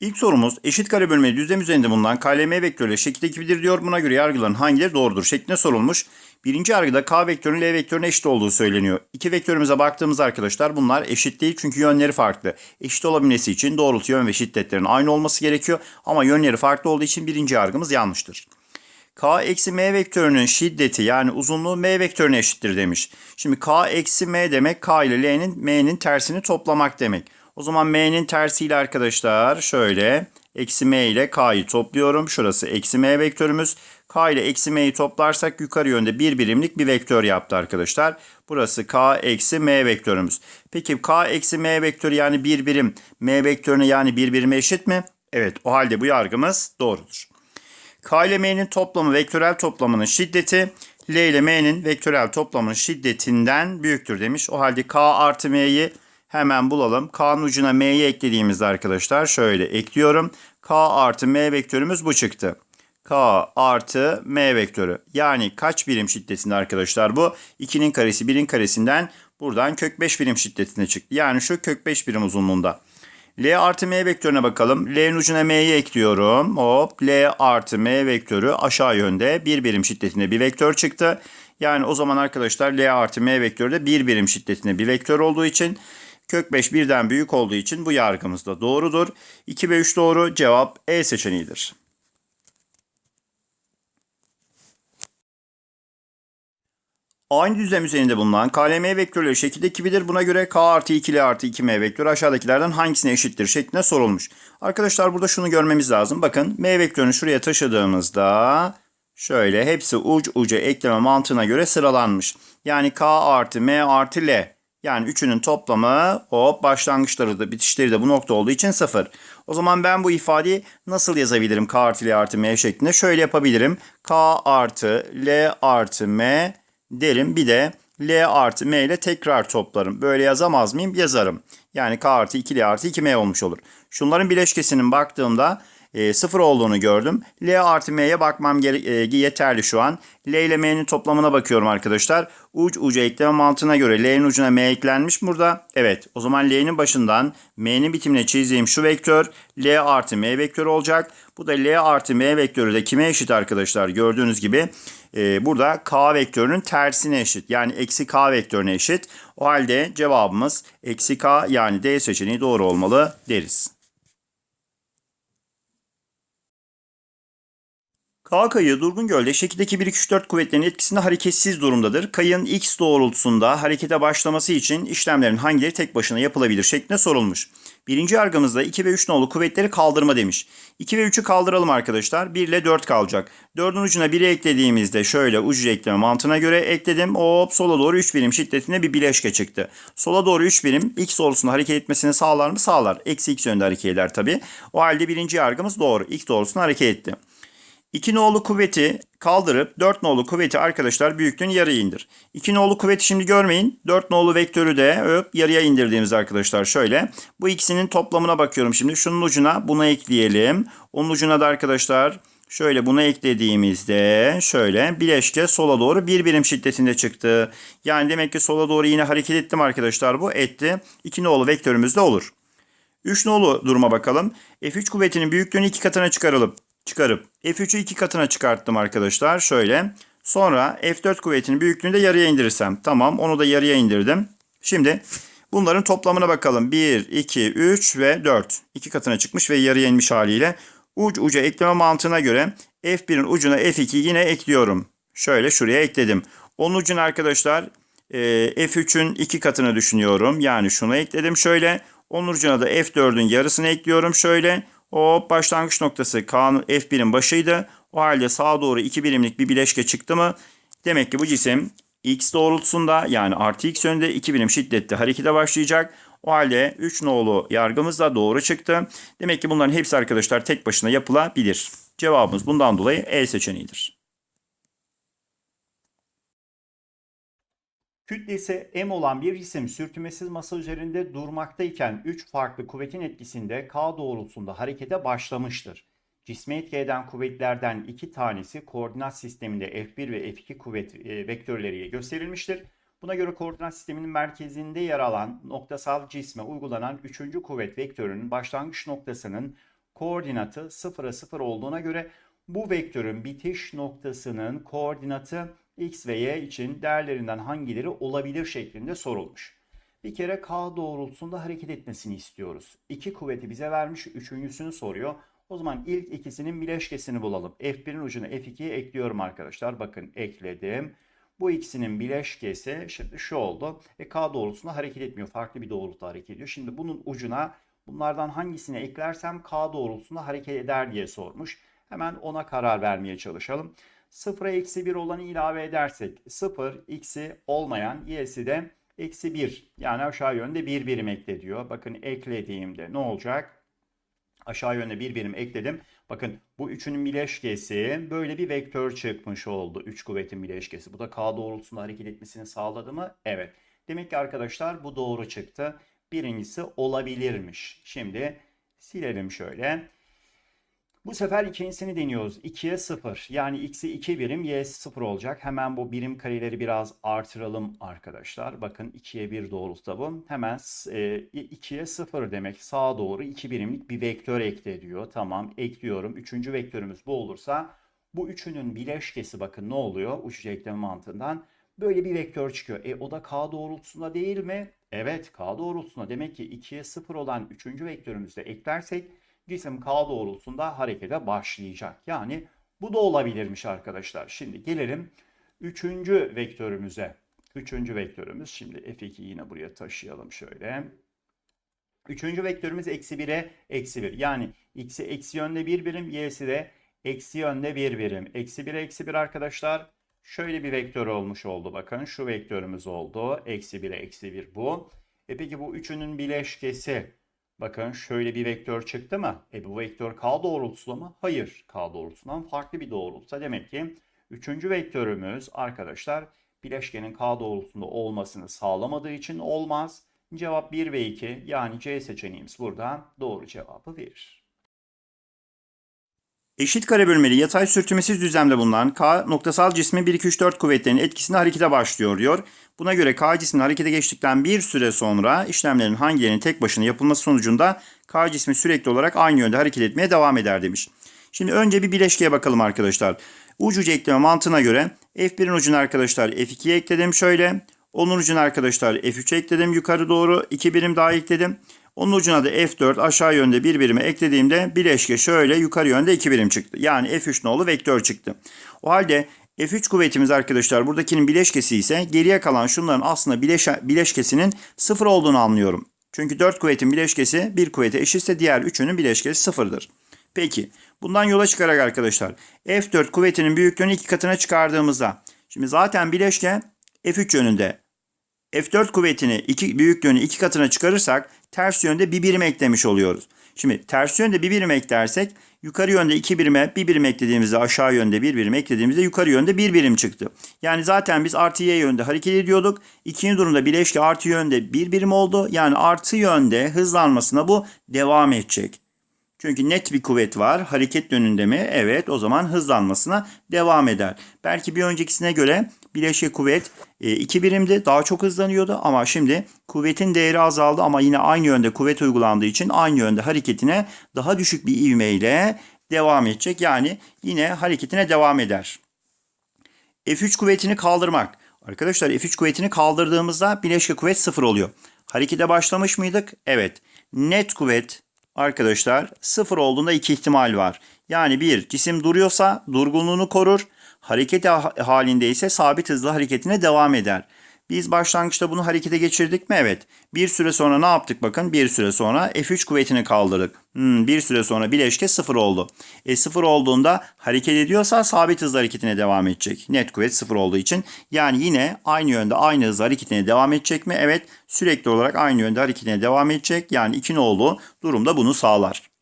İlk sorumuz eşit kare bölmeli düzlem üzerinde bulunan KLM vektörüyle şekilde gibidir diyor. Buna göre yargıların hangileri doğrudur şeklinde sorulmuş. Birinci yargıda K vektörünün L vektörüne eşit olduğu söyleniyor. İki vektörümüze baktığımız arkadaşlar bunlar eşit değil çünkü yönleri farklı. Eşit olabilmesi için doğrultu yön ve şiddetlerin aynı olması gerekiyor. Ama yönleri farklı olduğu için birinci yargımız yanlıştır. K eksi M vektörünün şiddeti yani uzunluğu M vektörüne eşittir demiş. Şimdi K eksi M demek K ile L'nin M'nin tersini toplamak demek. O zaman M'nin tersiyle arkadaşlar şöyle eksi M ile K'yı topluyorum. Şurası eksi M vektörümüz. K ile eksi M'yi toplarsak yukarı yönde bir birimlik bir vektör yaptı arkadaşlar. Burası K eksi M vektörümüz. Peki K eksi M vektörü yani bir birim M vektörüne yani bir birime eşit mi? Evet o halde bu yargımız doğrudur. K ile M'nin toplamı vektörel toplamının şiddeti L ile M'nin vektörel toplamının şiddetinden büyüktür demiş. O halde K artı M'yi hemen bulalım. K'nın ucuna M'yi eklediğimizde arkadaşlar şöyle ekliyorum. K artı M vektörümüz bu çıktı. K artı M vektörü. Yani kaç birim şiddetinde arkadaşlar bu? 2'nin karesi 1'in karesinden buradan kök 5 birim şiddetine çıktı. Yani şu kök 5 birim uzunluğunda. L artı M vektörüne bakalım. L'nin ucuna M'yi ekliyorum. Hop L artı M vektörü aşağı yönde bir birim şiddetinde bir vektör çıktı. Yani o zaman arkadaşlar L artı M vektörü de bir birim şiddetinde bir vektör olduğu için kök 5 birden büyük olduğu için bu yargımız da doğrudur. 2 ve 3 doğru cevap E seçeneğidir. Aynı düzlem üzerinde bulunan KLM vektörleri şekilde kibidir. Buna göre K artı 2 L artı 2M vektörü aşağıdakilerden hangisine eşittir şeklinde sorulmuş. Arkadaşlar burada şunu görmemiz lazım. Bakın M vektörünü şuraya taşıdığımızda şöyle hepsi uç uca ekleme mantığına göre sıralanmış. Yani K artı M artı L. Yani üçünün toplamı hop başlangıçları da bitişleri de bu nokta olduğu için sıfır. O zaman ben bu ifadeyi nasıl yazabilirim K artı L artı M şeklinde? Şöyle yapabilirim. K artı L artı M derim. Bir de L artı M ile tekrar toplarım. Böyle yazamaz mıyım? Yazarım. Yani K artı 2 L artı 2M olmuş olur. Şunların bileşkesinin baktığımda e, sıfır olduğunu gördüm. L artı M'ye bakmam e, yeterli şu an. L ile M'nin toplamına bakıyorum arkadaşlar. Uç uca ekleme mantığına göre L'nin ucuna M eklenmiş burada. Evet o zaman L'nin başından M'nin bitimine çizdiğim şu vektör L artı M vektörü olacak. Bu da L artı M vektörü de kime eşit arkadaşlar? Gördüğünüz gibi e, burada K vektörünün tersine eşit. Yani eksi K vektörüne eşit. O halde cevabımız eksi K yani D seçeneği doğru olmalı deriz. K kayığı Durgun Göl'de şekildeki 1 2 3 4 kuvvetlerin etkisinde hareketsiz durumdadır. Kayığın x doğrultusunda harekete başlaması için işlemlerin hangileri tek başına yapılabilir şeklinde sorulmuş. Birinci yargımızda 2 ve 3 nolu kuvvetleri kaldırma demiş. 2 ve 3'ü kaldıralım arkadaşlar. 1 ile 4 kalacak. 4'ün ucuna 1'i eklediğimizde şöyle ucu ekleme mantığına göre ekledim. Hop sola doğru 3 birim şiddetinde bir bileşke çıktı. Sola doğru 3 birim x doğrultusunda hareket etmesini sağlar mı? Sağlar. Eksi x yönde hareket eder tabi. O halde birinci yargımız doğru. x doğrultusunda hareket etti. 2 nolu kuvveti kaldırıp 4 nolu kuvveti arkadaşlar büyüklüğünü yarıya indir. 2 nolu kuvveti şimdi görmeyin. 4 nolu vektörü de öp yarıya indirdiğimiz arkadaşlar şöyle. Bu ikisinin toplamına bakıyorum şimdi. Şunun ucuna bunu ekleyelim. Onun ucuna da arkadaşlar şöyle bunu eklediğimizde şöyle bileşke sola doğru bir birim şiddetinde çıktı. Yani demek ki sola doğru yine hareket ettim arkadaşlar bu etti. 2 nolu vektörümüz de olur. 3 nolu duruma bakalım. F3 kuvvetinin büyüklüğünü iki katına çıkarılıp çıkarıp F3'ü iki katına çıkarttım arkadaşlar. Şöyle. Sonra F4 kuvvetinin büyüklüğünü de yarıya indirirsem. Tamam onu da yarıya indirdim. Şimdi bunların toplamına bakalım. 1, 2, 3 ve 4. İki katına çıkmış ve yarıya inmiş haliyle. Uç uca ekleme mantığına göre F1'in ucuna F2 yine ekliyorum. Şöyle şuraya ekledim. Onun ucuna arkadaşlar e, F3'ün iki katını düşünüyorum. Yani şunu ekledim şöyle. Onun ucuna da F4'ün yarısını ekliyorum şöyle. Hop başlangıç noktası K'nın F1'in başıydı. O halde sağa doğru 2 birimlik bir bileşke çıktı mı? Demek ki bu cisim x doğrultusunda yani artı x yönünde 2 birim şiddette harekete başlayacak. O halde 3 nolu yargımız da doğru çıktı. Demek ki bunların hepsi arkadaşlar tek başına yapılabilir. Cevabımız bundan dolayı E seçeneğidir. Kütlesi m olan bir cisim sürtünmesiz masa üzerinde durmaktayken 3 farklı kuvvetin etkisinde k doğrultusunda harekete başlamıştır. Cisme etki eden kuvvetlerden iki tanesi koordinat sisteminde F1 ve F2 kuvvet e, vektörleriyle gösterilmiştir. Buna göre koordinat sisteminin merkezinde yer alan noktasal cisme uygulanan üçüncü kuvvet vektörünün başlangıç noktasının koordinatı 0'a 0 olduğuna göre bu vektörün bitiş noktasının koordinatı x ve y için değerlerinden hangileri olabilir şeklinde sorulmuş. Bir kere k doğrultusunda hareket etmesini istiyoruz. İki kuvveti bize vermiş, üçüncüsünü soruyor. O zaman ilk ikisinin bileşkesini bulalım. F1'in ucuna F2'yi ekliyorum arkadaşlar. Bakın ekledim. Bu ikisinin bileşkesi şimdi şu oldu. E, K doğrultusunda hareket etmiyor. Farklı bir doğrultuda hareket ediyor. Şimdi bunun ucuna bunlardan hangisini eklersem K doğrultusunda hareket eder diye sormuş. Hemen ona karar vermeye çalışalım. 0'a eksi 1 olanı ilave edersek 0 x'i olmayan y'si de eksi 1 yani aşağı yönde 1 birim ekle diyor. Bakın eklediğimde ne olacak? Aşağı yönde bir birim ekledim. Bakın bu üçünün bileşkesi böyle bir vektör çıkmış oldu. Üç kuvvetin bileşkesi. Bu da K doğrultusunda hareket etmesini sağladı mı? Evet. Demek ki arkadaşlar bu doğru çıktı. Birincisi olabilirmiş. Şimdi silelim şöyle. Bu sefer ikincisini deniyoruz. 2'ye 0. Yani x'i 2 birim, y'si 0 olacak. Hemen bu birim kareleri biraz artıralım arkadaşlar. Bakın 2'ye 1 doğrultuda bu. Hemen e, 2'ye 0 demek. Sağa doğru 2 birimlik bir vektör ekle diyor. Tamam ekliyorum. Üçüncü vektörümüz bu olursa bu üçünün bileşkesi bakın ne oluyor? Uçucu ekleme mantığından. Böyle bir vektör çıkıyor. E o da k doğrultusunda değil mi? Evet k doğrultusunda. Demek ki 2'ye 0 olan üçüncü vektörümüzü de eklersek cisim K doğrultusunda harekete başlayacak. Yani bu da olabilirmiş arkadaşlar. Şimdi gelelim üçüncü vektörümüze. Üçüncü vektörümüz şimdi F2'yi yine buraya taşıyalım şöyle. Üçüncü vektörümüz eksi 1'e eksi 1. Yani x'i eksi yönde bir birim, y'si de eksi yönde bir birim. Eksi 1'e eksi 1 arkadaşlar. Şöyle bir vektör olmuş oldu bakın. Şu vektörümüz oldu. Eksi 1'e eksi 1 bu. E peki bu üçünün bileşkesi Bakın şöyle bir vektör çıktı mı? E bu vektör k doğrultusunda mı? Hayır. K doğrultusundan farklı bir doğrultuda. Demek ki üçüncü vektörümüz arkadaşlar bileşkenin k doğrultusunda olmasını sağlamadığı için olmaz. Cevap 1 ve 2 yani C seçeneğimiz burada doğru cevabı verir. Eşit kare bölmeli yatay sürtünmesiz düzlemde bulunan K noktasal cismin 1 2 3 4 kuvvetlerinin etkisinde harekete başlıyor diyor. Buna göre K cismin harekete geçtikten bir süre sonra işlemlerin hangilerinin tek başına yapılması sonucunda K cismi sürekli olarak aynı yönde hareket etmeye devam eder demiş. Şimdi önce bir bileşkeye bakalım arkadaşlar. Uç ucu ekleme mantığına göre F1'in ucuna arkadaşlar F2'ye ekledim şöyle. Onun ucuna arkadaşlar F3'e ekledim yukarı doğru 2 birim daha ekledim. Onun ucuna da F4 aşağı yönde bir birime eklediğimde bileşke şöyle yukarı yönde 2 birim çıktı. Yani F3 nolu vektör çıktı. O halde F3 kuvvetimiz arkadaşlar buradakinin bileşkesi ise geriye kalan şunların aslında bileşe, bileşkesinin sıfır olduğunu anlıyorum. Çünkü 4 kuvvetin bileşkesi bir kuvvete eşitse diğer üçünün bileşkesi sıfırdır. Peki bundan yola çıkarak arkadaşlar F4 kuvvetinin büyüklüğünü iki katına çıkardığımızda şimdi zaten bileşke F3 yönünde F4 kuvvetini iki, büyüklüğünü iki katına çıkarırsak ters yönde bir birim eklemiş oluyoruz. Şimdi ters yönde bir birim eklersek yukarı yönde iki birime bir birim eklediğimizde aşağı yönde bir birim eklediğimizde yukarı yönde bir birim çıktı. Yani zaten biz artı y yönde hareket ediyorduk. İkinci durumda bileşke artı yönde bir birim oldu. Yani artı yönde hızlanmasına bu devam edecek. Çünkü net bir kuvvet var. Hareket yönünde mi? Evet o zaman hızlanmasına devam eder. Belki bir öncekisine göre bileşke kuvvet 2 e, birimdi. Daha çok hızlanıyordu ama şimdi kuvvetin değeri azaldı ama yine aynı yönde kuvvet uygulandığı için aynı yönde hareketine daha düşük bir ivmeyle devam edecek. Yani yine hareketine devam eder. F3 kuvvetini kaldırmak. Arkadaşlar F3 kuvvetini kaldırdığımızda bileşke kuvvet sıfır oluyor. Harekete başlamış mıydık? Evet. Net kuvvet arkadaşlar sıfır olduğunda iki ihtimal var. Yani bir cisim duruyorsa durgunluğunu korur. Hareket halinde ise sabit hızla hareketine devam eder. Biz başlangıçta bunu harekete geçirdik mi? Evet. Bir süre sonra ne yaptık bakın? Bir süre sonra F3 kuvvetini kaldırdık. Hmm, bir süre sonra bileşke sıfır oldu. E sıfır olduğunda hareket ediyorsa sabit hızla hareketine devam edecek. Net kuvvet sıfır olduğu için. Yani yine aynı yönde aynı hızla hareketine devam edecek mi? Evet. Sürekli olarak aynı yönde hareketine devam edecek. Yani 2 nolu durumda bunu sağlar.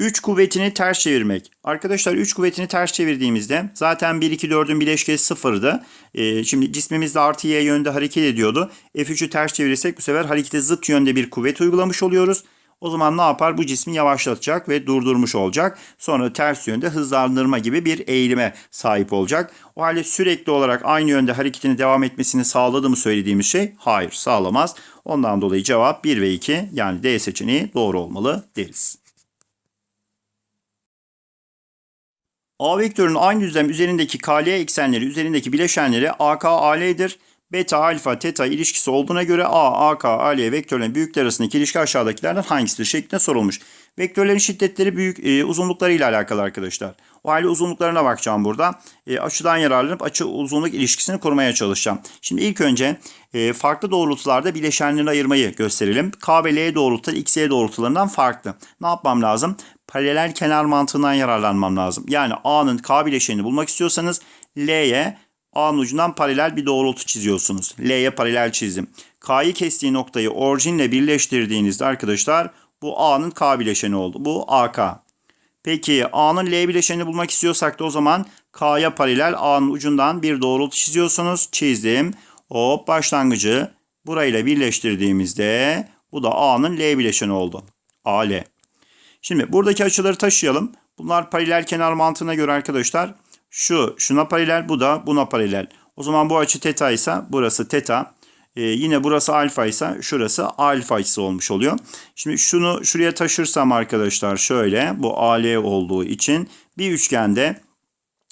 3 kuvvetini ters çevirmek. Arkadaşlar 3 kuvvetini ters çevirdiğimizde zaten 1, 2, 4'ün bileşkesi sıfırdı. Ee, şimdi cismimiz de artı y yönde hareket ediyordu. F3'ü ters çevirirsek bu sefer harekete zıt yönde bir kuvvet uygulamış oluyoruz. O zaman ne yapar? Bu cismi yavaşlatacak ve durdurmuş olacak. Sonra ters yönde hızlandırma gibi bir eğilime sahip olacak. O halde sürekli olarak aynı yönde hareketini devam etmesini sağladı mı söylediğimiz şey? Hayır sağlamaz. Ondan dolayı cevap 1 ve 2 yani D seçeneği doğru olmalı deriz. A vektörünün aynı düzlem üzerindeki KL eksenleri üzerindeki bileşenleri AK, AL'dir. Beta, alfa, teta ilişkisi olduğuna göre A, AK, AL vektörlerin büyükler arasındaki ilişki aşağıdakilerden hangisidir şeklinde sorulmuş. Vektörlerin şiddetleri büyük e, uzunlukları ile alakalı arkadaşlar. O halde uzunluklarına bakacağım burada. E, açıdan yararlanıp açı uzunluk ilişkisini kurmaya çalışacağım. Şimdi ilk önce e, farklı doğrultularda bileşenlerini ayırmayı gösterelim. K ve L doğrultuları X, Y doğrultularından farklı. Ne yapmam lazım? Paralel kenar mantığından yararlanmam lazım. Yani A'nın K bileşenini bulmak istiyorsanız L'ye A'nın ucundan paralel bir doğrultu çiziyorsunuz. L'ye paralel çizdim. K'yı kestiği noktayı orijinle birleştirdiğinizde arkadaşlar bu A'nın K bileşeni oldu. Bu AK. Peki A'nın L bileşenini bulmak istiyorsak da o zaman K'ya paralel A'nın ucundan bir doğrultu çiziyorsunuz. Çizdim. Hop başlangıcı burayla birleştirdiğimizde bu da A'nın L bileşeni oldu. AL. Şimdi buradaki açıları taşıyalım. Bunlar paralel kenar mantığına göre arkadaşlar şu şuna paralel bu da buna paralel. O zaman bu açı teta ise burası teta. Ee, yine burası alfa ise şurası alfa açısı olmuş oluyor. Şimdi şunu şuraya taşırsam arkadaşlar şöyle bu AL olduğu için bir üçgende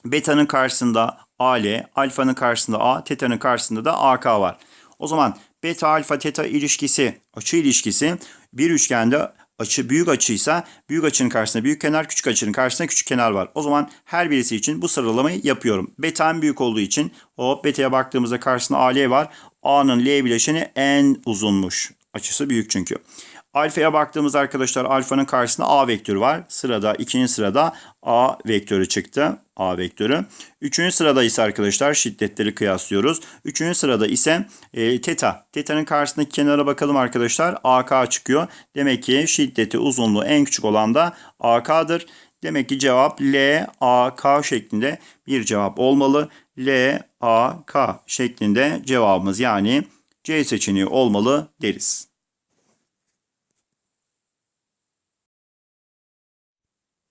beta'nın karşısında AL, alfanın karşısında A, teta'nın karşısında da AK var. O zaman beta alfa teta ilişkisi, açı ilişkisi bir üçgende açı büyük açıysa büyük açının karşısında büyük kenar, küçük açının karşısında küçük kenar var. O zaman her birisi için bu sıralamayı yapıyorum. Beta en büyük olduğu için o beta'ya baktığımızda karşısında AL var. A'nın L bileşeni en uzunmuş. Açısı büyük çünkü. Alfa'ya baktığımızda arkadaşlar alfanın karşısında A vektörü var. Sırada ikinci sırada A vektörü çıktı. A vektörü. Üçüncü sırada ise arkadaşlar şiddetleri kıyaslıyoruz. Üçüncü sırada ise e, teta. Teta'nın karşısındaki kenara bakalım arkadaşlar. AK çıkıyor. Demek ki şiddeti uzunluğu en küçük olan da AK'dır. Demek ki cevap L, A, K şeklinde bir cevap olmalı. L, A, K şeklinde cevabımız yani C seçeneği olmalı deriz.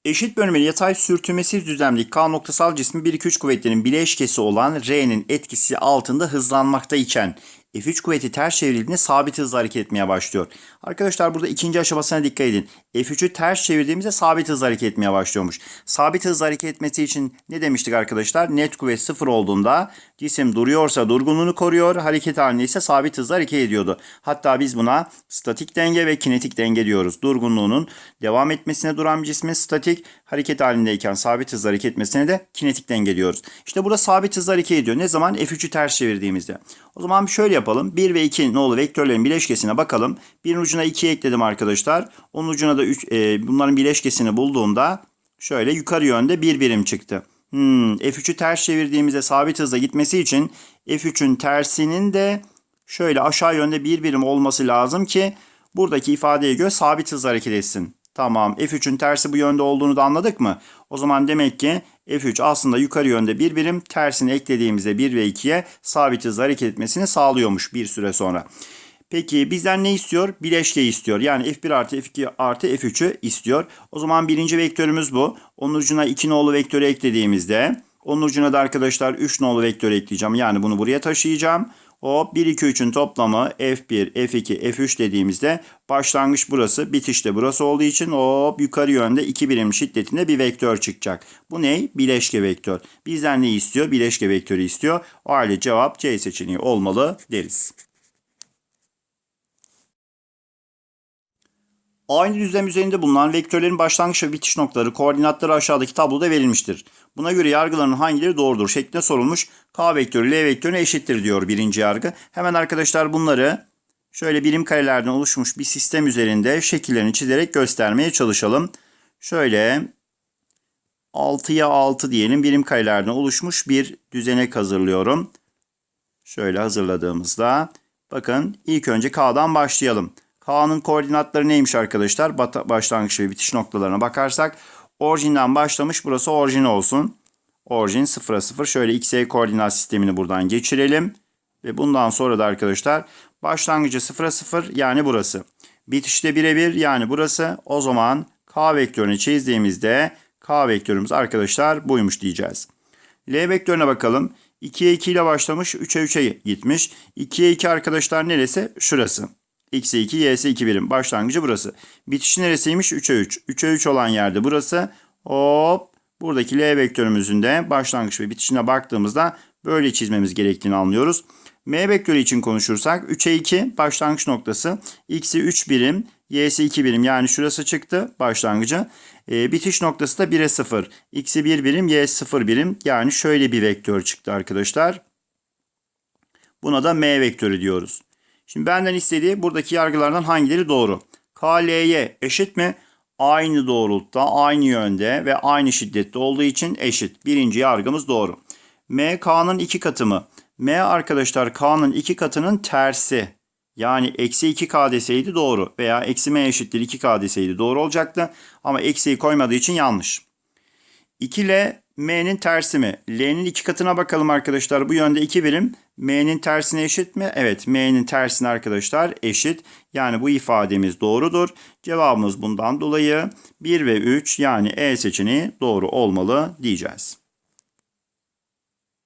Eşit bölmeli yatay sürtünmesiz düzlemdeki K noktasal cismin 1-2-3 kuvvetlerinin bileşkesi olan R'nin etkisi altında hızlanmakta iken F3 kuvveti ters çevrildiğinde sabit hızla hareket etmeye başlıyor. Arkadaşlar burada ikinci aşamasına dikkat edin. F3'ü ters çevirdiğimizde sabit hızla hareket etmeye başlıyormuş. Sabit hızla hareket etmesi için ne demiştik arkadaşlar? Net kuvvet sıfır olduğunda cisim duruyorsa durgunluğunu koruyor, hareket halinde ise sabit hızla hareket ediyordu. Hatta biz buna statik denge ve kinetik denge diyoruz. Durgunluğunun devam etmesine duran bir cismin statik, hareket halindeyken sabit hızla hareket etmesine de kinetik denge diyoruz. İşte burada sabit hızla hareket ediyor. Ne zaman? F3'ü ters çevirdiğimizde. O zaman şöyle yapalım. 1 ve 2 nolu vektörlerin bileşkesine bakalım. Birin ucuna 2 ekledim arkadaşlar. Onun ucuna da 3, e, bunların bileşkesini bulduğumda şöyle yukarı yönde bir birim çıktı. Hmm, F3'ü ters çevirdiğimizde sabit hızla gitmesi için F3'ün tersinin de şöyle aşağı yönde bir birim olması lazım ki buradaki ifadeye göre sabit hızla hareket etsin. Tamam F3'ün tersi bu yönde olduğunu da anladık mı? O zaman demek ki F3 aslında yukarı yönde bir birim tersini eklediğimizde 1 ve 2'ye sabit hızla hareket etmesini sağlıyormuş bir süre sonra. Peki bizden ne istiyor? Bileşkeyi istiyor. Yani F1 artı F2 artı F3'ü istiyor. O zaman birinci vektörümüz bu. Onun ucuna 2 nolu vektörü eklediğimizde onun ucuna da arkadaşlar 3 nolu vektörü ekleyeceğim. Yani bunu buraya taşıyacağım. O 1, 2, 3'ün toplamı F1, F2, F3 dediğimizde başlangıç burası, bitiş de burası olduğu için hop yukarı yönde 2 birim şiddetinde bir vektör çıkacak. Bu ne? Bileşke vektör. Bizden ne istiyor? Bileşke vektörü istiyor. O halde cevap C seçeneği olmalı deriz. Aynı düzlem üzerinde bulunan vektörlerin başlangıç ve bitiş noktaları koordinatları aşağıdaki tabloda verilmiştir. Buna göre yargıların hangileri doğrudur şeklinde sorulmuş. K vektörü L vektörüne eşittir diyor birinci yargı. Hemen arkadaşlar bunları şöyle birim karelerden oluşmuş bir sistem üzerinde şekillerini çizerek göstermeye çalışalım. Şöyle 6'ya 6 diyelim birim karelerden oluşmuş bir düzenek hazırlıyorum. Şöyle hazırladığımızda bakın ilk önce K'dan başlayalım. K'nın koordinatları neymiş arkadaşlar? Başlangıç ve bitiş noktalarına bakarsak orijinden başlamış. Burası orijin olsun. Orijin 0'a 0. Şöyle xy koordinat sistemini buradan geçirelim. Ve bundan sonra da arkadaşlar başlangıcı 0'a 0 yani burası. Bitişte birebir yani burası. O zaman K vektörünü çizdiğimizde K vektörümüz arkadaşlar buymuş diyeceğiz. L vektörüne bakalım. 2'ye 2 ile başlamış 3'e 3'e gitmiş. 2'ye 2 arkadaşlar neresi? Şurası. X'e 2, Y'se 2 birim. Başlangıcı burası. Bitişi neresiymiş? 3'e 3. 3'e 3 olan yerde burası. Hop. Buradaki L vektörümüzün de başlangıç ve bitişine baktığımızda böyle çizmemiz gerektiğini anlıyoruz. M vektörü için konuşursak 3'e 2 başlangıç noktası. X'i 3 birim, Y'si 2 birim yani şurası çıktı başlangıcı. E, bitiş noktası da 1'e 0. X'i 1 birim, Y'si 0 birim. Yani şöyle bir vektör çıktı arkadaşlar. Buna da M vektörü diyoruz. Şimdi benden istediği buradaki yargılardan hangileri doğru? KL'ye eşit mi? Aynı doğrultuda, aynı yönde ve aynı şiddette olduğu için eşit. Birinci yargımız doğru. M K'nın iki katı mı? M arkadaşlar K'nın iki katının tersi. Yani eksi 2K deseydi doğru veya eksi M eşittir 2K deseydi doğru olacaktı. Ama eksiyi koymadığı için yanlış. 2L M'nin tersi mi? L'nin iki katına bakalım arkadaşlar. Bu yönde 2 birim. M'nin tersine eşit mi? Evet M'nin tersine arkadaşlar eşit. Yani bu ifademiz doğrudur. Cevabımız bundan dolayı 1 ve 3 yani E seçeneği doğru olmalı diyeceğiz.